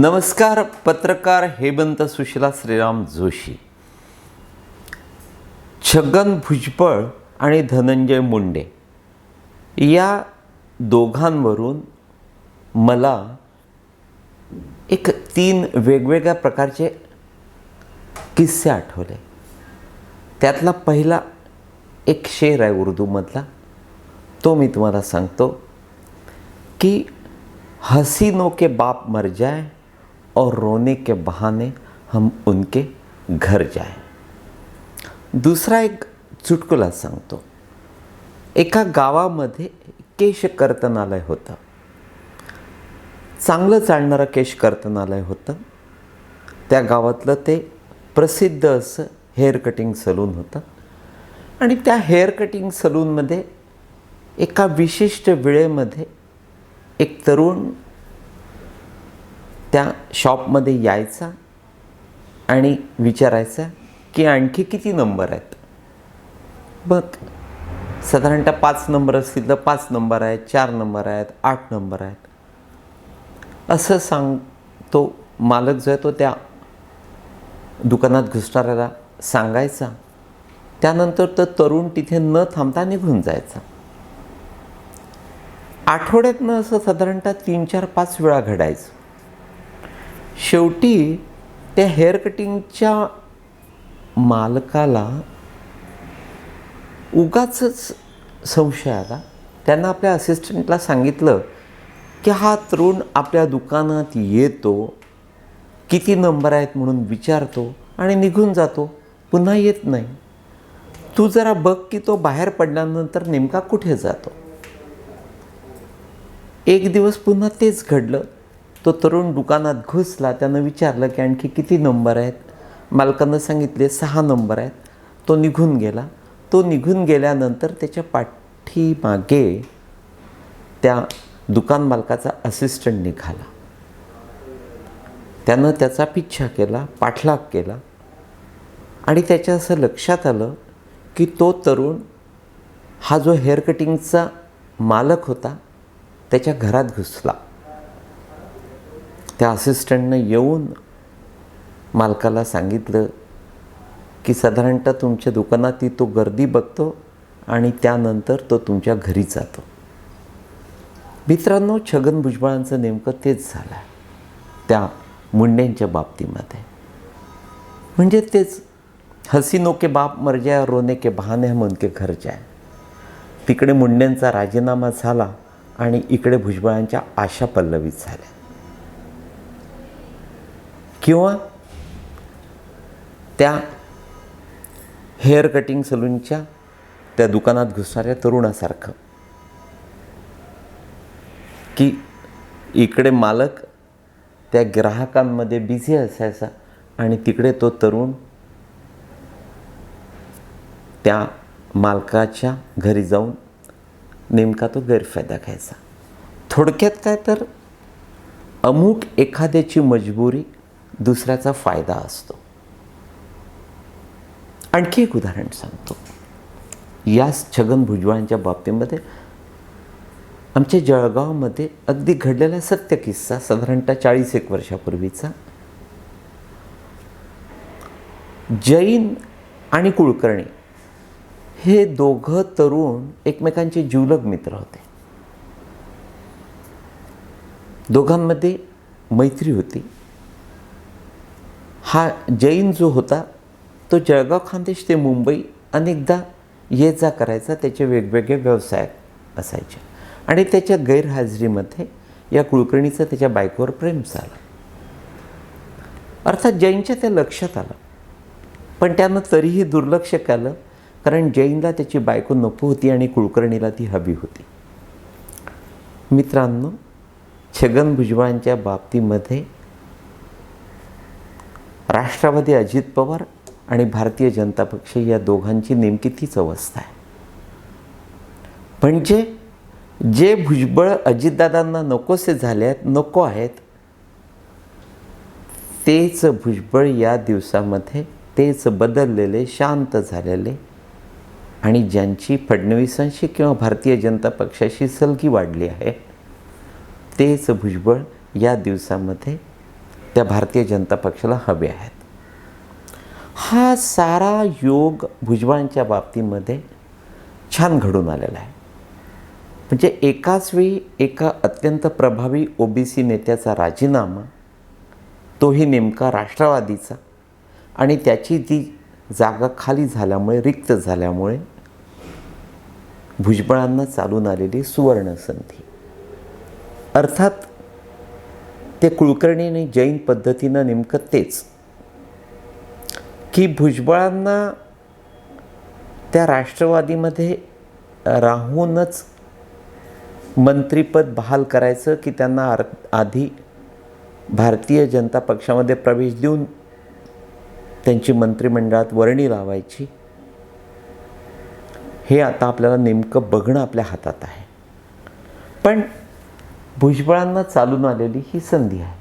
नमस्कार पत्रकार हेमंत सुशिला श्रीराम जोशी. छगन भुजबळ आणि धनंजय मुंडे या दोघांवरून मला एक तीन वेगवेगळ्या प्रकारचे किस्से आठवले. त्यातला पहिला एक शेर आहे उर्दूमधला. तो मी तुम्हाला सांगतो की हसीनो के बाप मर जाए और रोने के बहाने हम उनके घर जाए। दुसरा एक चुटकुला सांगतो। एका गावामध्ये केश कर्तनालय होतं। चांगलं चालणारं केश कर्तनालय होतं। त्या गावातलं ते प्रसिद्ध असं हेअर कटिंग सलून होतं। आणि त्या हेअर कटिंग सलूनमध्ये एका विशिष्ट वेळेमध्ये एक तरुण त्या शॉपमध्ये यायचा आणि विचारायचा की आणखी किती नंबर आहेत? बघ साधारणतः पाच नंबर असतील तर पाच नंबर आहेत चार नंबर आहेत आठ नंबर आहेत. असं सांग तो मालक जो आहे तो त्या दुकानात घुसणाऱ्याला सांगायचा. त्यानंतर तो तरुण तिथे न थांबता निघून जायचा. आठवड्यातनं असं साधारणतः तीन चार पाच वेळा घडायचं. शेवटी त्या हेअर कटिंगच्या मालकाला उगाच संशय आला. त्यांना आपल्या असिस्टंटला सांगितलं की हा तरुण आपल्या दुकानात येतो किती नंबर आहेत म्हणून विचारतो आणि निघून जातो. पुन्हा येत नाही. तू जरा बघ की तो बाहेर पडल्यानंतर नेमका कुठे जातो. एक दिवस पुन्हा तेच घडलं. तो तरुण दुकानात घुसला त्यानं विचारलं की आणखी किती नंबर आहेत? मालकानं सांगितले सहा नंबर आहेत. तो निघून गेला. तो निघून गेल्यानंतर त्याच्या पाठीमागे त्या दुकान मालकाचा असिस्टंट निघाला. त्यानं त्याचा पिच्छा केला पाठलाग केला आणि त्याच्या असं लक्षात आलं की तो तरुण हा जो हेअर कटिंगचा मालक होता त्याच्या घरात घुसला. त्या असिस्टंटनं येऊन मालकाला सांगितलं की साधारणतः तुमच्या दुकानातही तो गर्दी बघतो आणि त्यानंतर तो तुमच्या घरी जातो. मित्रांनो छगन भुजबळांचं नेमकं तेच झालं आहे त्या मुंडेंच्या बाबतीमध्ये. म्हणजे तेच हसीनो के बाप मर रोने के बहाने म्हण के घर जाय. तिकडे मुंडेंचा राजीनामा झाला आणि इकडे भुजबळांच्या आशा पल्लवीत झाल्या. किंवा त्या हेअर कटिंग सलूनच्या त्या दुकानात घुसणाऱ्या तरुणासारखं. की इकडे मालक त्या ग्राहकांमध्ये बिझी असायचा आणि तिकडे तो तरुण त्या मालकाच्या घरी जाऊन नेमका तो गैरफायदा घ्यायचा. थोडक्यात काय तर अमुक एखाद्याची मजबुरी दुसऱ्याचा फायदा असतो. आणखी एक उदाहरण सांगतो. याच छगन भुजबळांच्या बाबतीमध्ये आमच्या जळगावमध्ये अगदी घडलेला सत्य किस्सा साधारणतः चाळीस एक वर्षापूर्वीचा. जैन आणि कुलकर्णी हे दोघं तरुण एकमेकांचे जिवलग मित्र होते. दोघांमध्ये मैत्री होती. हा जैन जो होता तो जळगाव खानदेश ते मुंबई अनेकदा ये जा करायचा त्याचे वेगवेगळे व्यवसाय असायचे. आणि त्याच्या गैरहाजरीमध्ये या कुलकर्णीचं त्याच्या बायकोवर प्रेम झालं. अर्थात जैनच्या त्या लक्षात आलं. पण त्यानं तरीही दुर्लक्ष केलं कारण जैनला त्याची बायको नको होती आणि कुलकर्णीला ती हवी होती. मित्रांनो छगन भुजबळांच्या बाबतीमध्ये राष्ट्रवादी अजित पवार आणि भारतीय जनता पक्ष या दोघांची नेमकी तीच अवस्था आहे. म्हणजे जे भुजबळ अजितदादांना नकोसे झाले आहेत नको आहेत तेच भुजबळ या दिवसामध्ये तेच बदललेले शांत झालेले आणि ज्यांची फडणवीसांशी किंवा भारतीय जनता पक्षाशी सलगी वाढली आहे तेच भुजबळ या दिवसामध्ये त्या भारतीय जनता पक्षाला हवे आहेत. हा सारा योग भुजबळांच्या बाबतीमध्ये छान घडून आलेला आहे. म्हणजे एकाच वेळी एका अत्यंत प्रभावी ओबीसी नेत्याचा राजीनामा तोही नेमका राष्ट्रवादीचा आणि त्याची ती जागा खाली झाल्यामुळे रिक्त झाल्यामुळे भुजबळांना चालून आलेली सुवर्णसंधी अर्थात ते कुलकर्णी आणि जैन पद्धतीनं नेमकं तेच. की भुजबळांना त्या राष्ट्रवादीमध्ये राहूनच मंत्रीपद बहाल करायचं की त्यांना आर आधी भारतीय जनता पक्षामध्ये प्रवेश देऊन त्यांची मंत्रिमंडळात वर्णी लावायची हे आता आपल्याला नेमकं बघणं आपल्या हातात आहे. पण भुजबळांना चालून आलेली ही संधी आहे.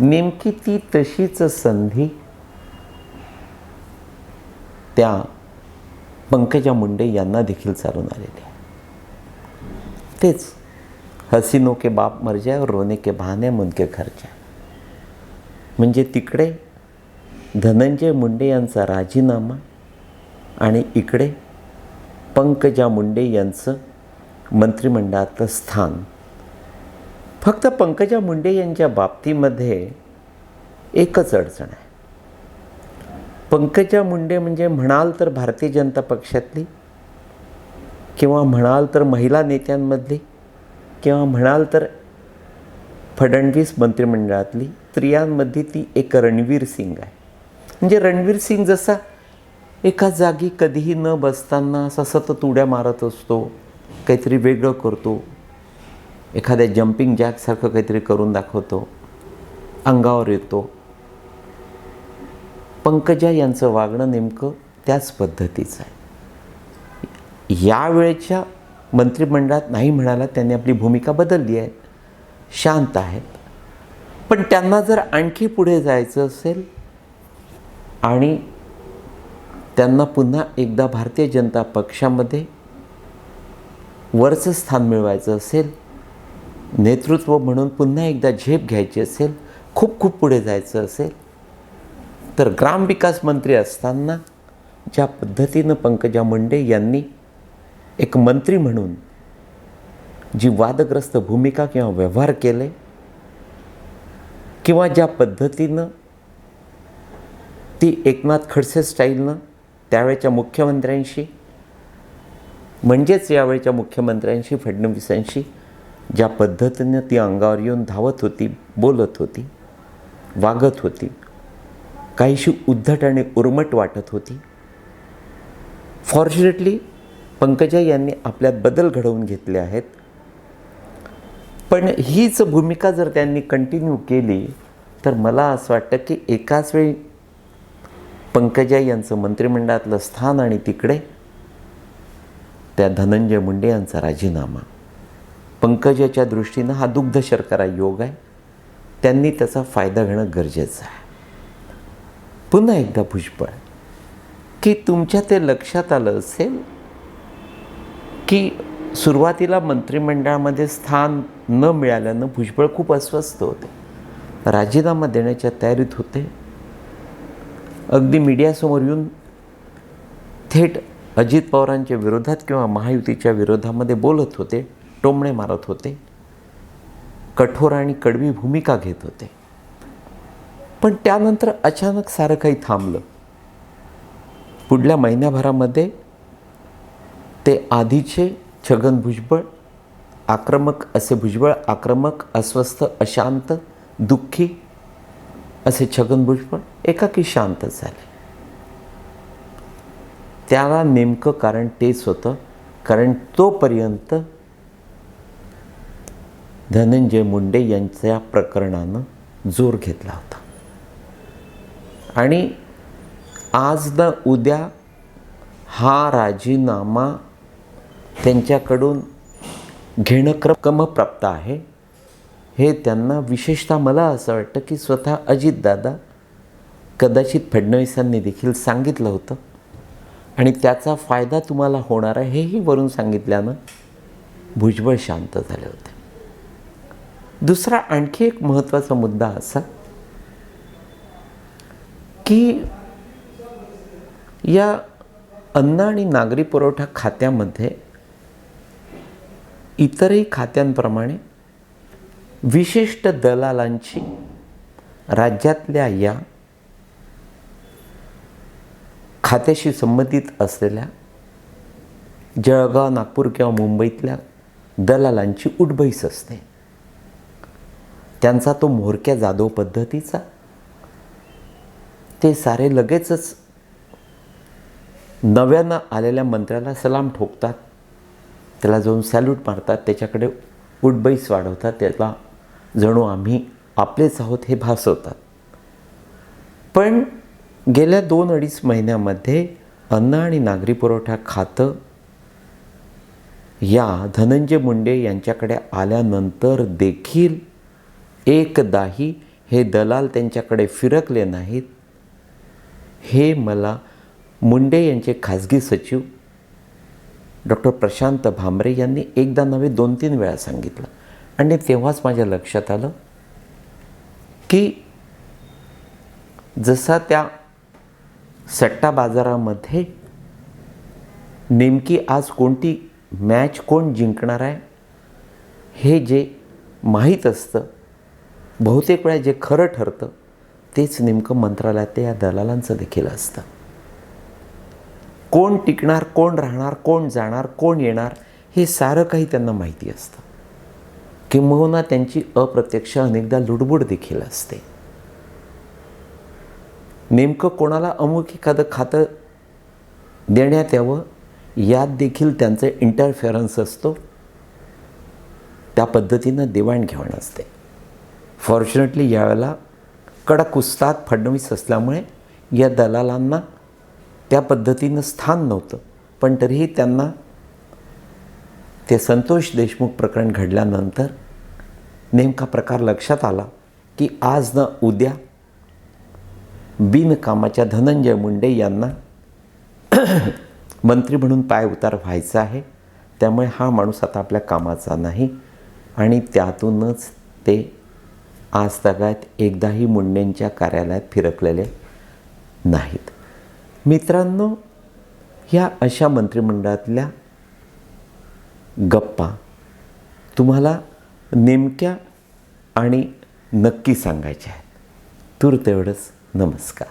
नेमकी ती तशीच संधी त्या पंकजा मुंडे यांना देखील चालून आलेली आहे. तेच हसीनो के बाप मर जाए रोने के बहाने मुनके खर्चा म्हणजे तिकडे धनंजय मुंडे यांचा राजीनामा आणि इकडे पंकजा मुंडे यांचं मंत्रिमंडळातलं स्थान फक्त पंकजा मुंडे यांच्या बाबतीमध्ये एकच अडचण आहे. पंकजा मुंडे म्हणजे म्हणाल तर भारतीय जनता पक्षातली किंवा म्हणाल तर महिला नेत्यांमधली किंवा म्हणाल तर फडणवीस मंत्रिमंडळातली स्त्रियांमध्ये ती एक रणवीर सिंग आहे. म्हणजे रणवीर सिंग जसा एका जागी कधीही न बसताना असा सतत उड्या मारत असतो काहीतरी वेगळं करतो एखाद्या जम्पिंग जॅकसारखं काहीतरी करून दाखवतो अंगावर येतो. पंकजा यांचं वागणं नेमकं त्याच पद्धतीचं आहे. यावेळेच्या मंत्रिमंडळात नाही म्हणाला त्यांनी आपली भूमिका बदलली आहे. शांत आहेत. पण त्यांना जर आणखी पुढे जायचं असेल आणि त्यांना पुन्हा एकदा भारतीय जनता पक्षामध्ये वरचं स्थान मिळवायचं असेल नेतृत्व म्हणून पुन्हा एकदा झेप घ्यायची असेल खूप खूप पुढे जायचं असेल तर ग्रामविकास मंत्री असताना ज्या पद्धतीनं पंकजा मुंडे यांनी एक मंत्री म्हणून जी वादग्रस्त भूमिका किंवा व्यवहार केले किंवा ज्या पद्धतीनं ती एकनाथ खडसे स्टाईलनं त्यावेळच्या मुख्यमंत्र्यांशी म्हणजेच यावेळच्या मुख्यमंत्र्यांशी फडणवीसांशी ज्या पद्धतीनं ती अंगावर येऊन धावत होती बोलत होती वागत होती काहीशी उद्धट आणि उर्मट वाटत होती. फॉर्च्युनेटली पंकजा यांनी आपल्यात बदल घडवून घेतले आहेत. पण हीच भूमिका जर त्यांनी कंटिन्यू केली तर मला असं वाटतं की एकाच वेळी पंकजा यांचं मंत्रिमंडळातलं स्थान आणि तिकडे त्या धनंजय मुंडे यांचा राजीनामा. पंकजाच्या दृष्टीनं हा दुग्ध शर्करा योग आहे. त्यांनी त्याचा फायदा घेणं गरजेचं आहे. पुन्हा एकदा भुजबळ की तुमच्या ते लक्षात आलं असेल की सुरुवातीला मंत्रिमंडळामध्ये स्थान न मिळाल्यानं भुजबळ खूप अस्वस्थ होते. राजीनामा देण्याच्या तयारीत होते. अगदी मीडियासमोर येऊन थेट अजित पवारांच्या विरोधात किंवा महायुतीच्या विरोधामध्ये बोलत होते. टोमणे मारत होते. कठोर आणि कडवी भूमिका घेत होते. पण त्यानंतर अचानक सारं काही थांबलं. पुढल्या महिन्याभरामध्ये ते आधीचे छगन भुजबळ आक्रमक असे भुजबळ आक्रमक अस्वस्थ अशांत दुःखी असे छगन भुजबळ एकाकी शांत झाले. त्याला नेमकं कारण तेच होतं. कारण तोपर्यंत धनंजय मुंडे यांच्या प्रकरणानं जोर घेतला होता. आणि आज न उद्या हा राजीनामा त्यांच्याकडून घेणं क्रमप्राप्त आहे हे त्यांना विशेषतः मला असं वाटतं की स्वतः अजितदादा कदाचित फडणवीसांनी देखील सांगितलं होतं. आणि त्याचा फायदा तुम्हाला होणार आहे हेही वरून सांगितल्यानं भुजबळ शांत झाले होते. दुसरा आणखी एक महत्त्वाचा मुद्दा असा की या अन्न आणि नागरी पुरवठा खात्यामध्ये इतरही खात्यांप्रमाणे विशिष्ट दलालांची राज्यातल्या या खात्याशी संबंधित असलेल्या जळगाव नागपूर किंवा मुंबईतल्या दलालांची उठबैस असते. त्यांचा तो म्होरक्या जाधव पद्धतीचा. ते सारे लगेचच नव्यानं आलेल्या मंत्र्याला सलाम ठोकतात. त्याला जाऊन सॅल्यूट मारतात. त्याच्याकडे उठबैस वाढवतात. त्याला जणू आम्ही आपलेच आहोत हे भासवतात. पण गेल्या दोन अडीच महिन्यामध्ये अन्न आणि नागरी पुरवठा खातं या धनंजय मुंडे यांच्याकडे आल्यानंतर देखील एकदाही हे दलाल त्यांच्याकडे फिरकले नाहीत. हे मला मुंडे यांचे खाजगी सचिव डॉक्टर प्रशांत भामरे यांनी एकदा नव्हे दोन तीन वेळा सांगितलं. आणि तेव्हाच माझ्या लक्षात आलं की जसा त्या सट्टा बाजारामध्ये नेमकी आज कोणती मॅच कोण जिंकणार आहे हे जे माहीत असतं बहुतेक वेळा जे खरं ठरतं तेच नेमकं मंत्रालयात या दलालांचं देखील असतं. कोण टिकणार कोण राहणार कोण जाणार कोण येणार हे सारं काही त्यांना माहिती असतं. किंबहुना त्यांची अप्रत्यक्ष अनेकदा लुडबुड देखील असते. नेमकं कोणाला अमुक एखादं खातं देण्यात यावं यात देखील त्यांचं इंटरफेरन्स असतो. त्या पद्धतीनं देवाणघेवाण असते. फॉर्च्युनेटली यावेळेला कडक उस्ताद फडणवीस असल्यामुळे या दलालांना त्या पद्धतीनं स्थान नव्हतं. पण तरीही त्यांना ते संतोष देशमुख प्रकरण घडल्यानंतर नेमका प्रकार लक्षात आला की आज न उद्या बिनकामाच्या धनंजय मुंडे यांना मंत्री म्हणून पाय उतार व्हायचा आहे. त्यामुळे हा माणूस आता आपल्या कामाचा नाही आणि त्यातूनच ते आज तगायत एकदाही मुंडेंच्या कार्यालयात फिरकलेले नाहीत. मित्रांनो ह्या अशा मंत्रिमंडळातल्या गप्पा तुम्हाला नेमक्या आणि नक्की सांगायच्या आहेत. तूर्त तेवढंच नमस्कार.